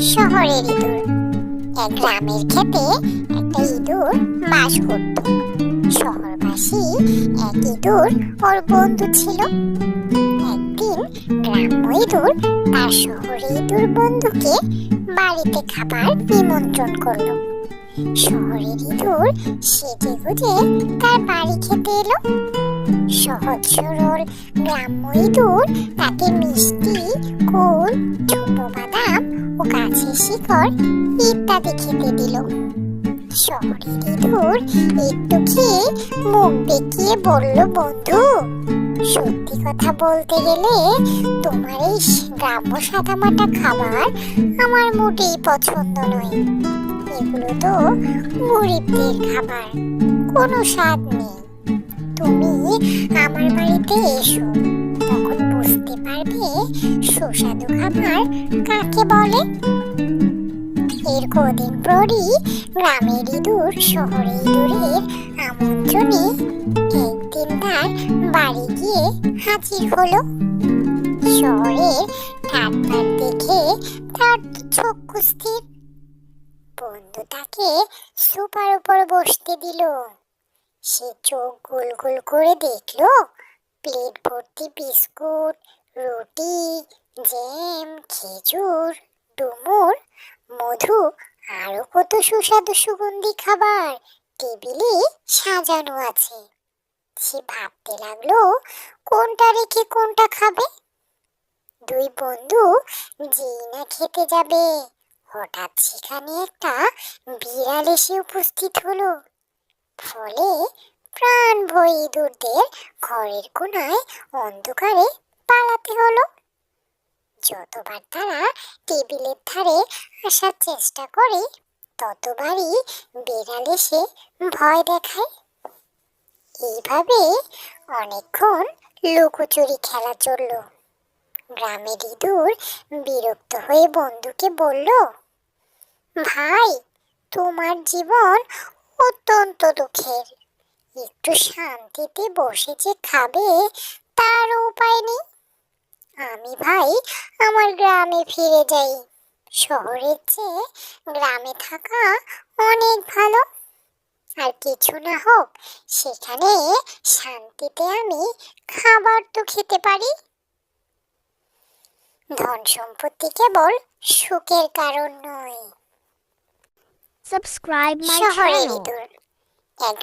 শহরের ইঁদুর। এক গ্রামের ক্ষেতে একটা ইঁদুর বাস করত। শহরবাসী এক ইঁদুর ওর বন্ধু ছিল। একদিন গ্রাম্য ইঁদুর তার শহরে ইঁদুর বন্ধুকে বাড়িতে খাবার নিমন্ত্রণ করল। শহরের ইঁদুর সেজে গুজে তার বাড়ি খেতে এলো। সহজ সরল গ্রাম্য ইঁদুর তাকে মিষ্টি কুল ছোট বাদাম ও গাছের শিকড় ইত্যাদি খেতে দিল। শহরের ইঁদুর একটু খেয়ে মুখ বেঁকিয়ে বলল, বন্ধু, সত্যি কথা বলতে গেলে তোমার এই গ্রাম্য সাদামাটা খাবার আমার মোটেই পছন্দ নয়। এগুলো তো গরিবদের খাবার। কোনো স্বাদ নেই। বাড়িতে এসো। তখন বুঝতে পারবে সুস্বাদু খাবার কাকে বলে। এর কদিন পরই গ্রামের ইঁদুর শহরে ইঁদুরের আমন্ত্রণে একদিন তার বাড়ি গিয়ে হাজির হলো। শহরের ঠাট্টার দেখে তার চক্ষু স্থির বন্ধু তাকে সোফার উপর বসতে দিল। সে চোখ গোল গোল করে দেখল প্লেট ভর্তি বিস্কুট, রুটি, জ্যাম, খেজুর, ডুমুর, মধু, আরও কত সুস্বাদু সুগন্ধি খাবার টেবিলে সাজানো আছে। সে ভাবতে লাগল, কোনটা রেখে কোনটা খাবে? দুই বন্ধু যেই না খেতে যাবে, হঠাৎ সেখানে একটা বিড়াল এসে উপস্থিত হলো। ফলে প্রাণ ভয় ইঁদুরদের ঘরের কোনায় অন্ধকারে পালাতে হলো। যতবার তারা টেবিলের ধারে আসার চেষ্টা করে, ততবারই বেড়াল এসে ভয় দেখায়। এইভাবে অনেকক্ষণ লুকোচুরি খেলা চলল। গ্রামের ইঁদুর বিরক্ত হয়ে বন্ধুকে বলল, ভাই, তোমার জীবন অত্যন্ত দুঃখের। একটু শান্তিতে বসে যে খাবে তার উপায় নেই। আমি ভাই আমার গ্রামে ফিরে যাই। শহরের চেয়ে গ্রামে থাকা অনেক ভালো। আর কিছু না হোক সেখানে শান্তিতে আমি খাবার তো খেতে পারি। ধন সম্পত্তি কেবল সুখের কারণ নয়। শহরের ইঁদুর এক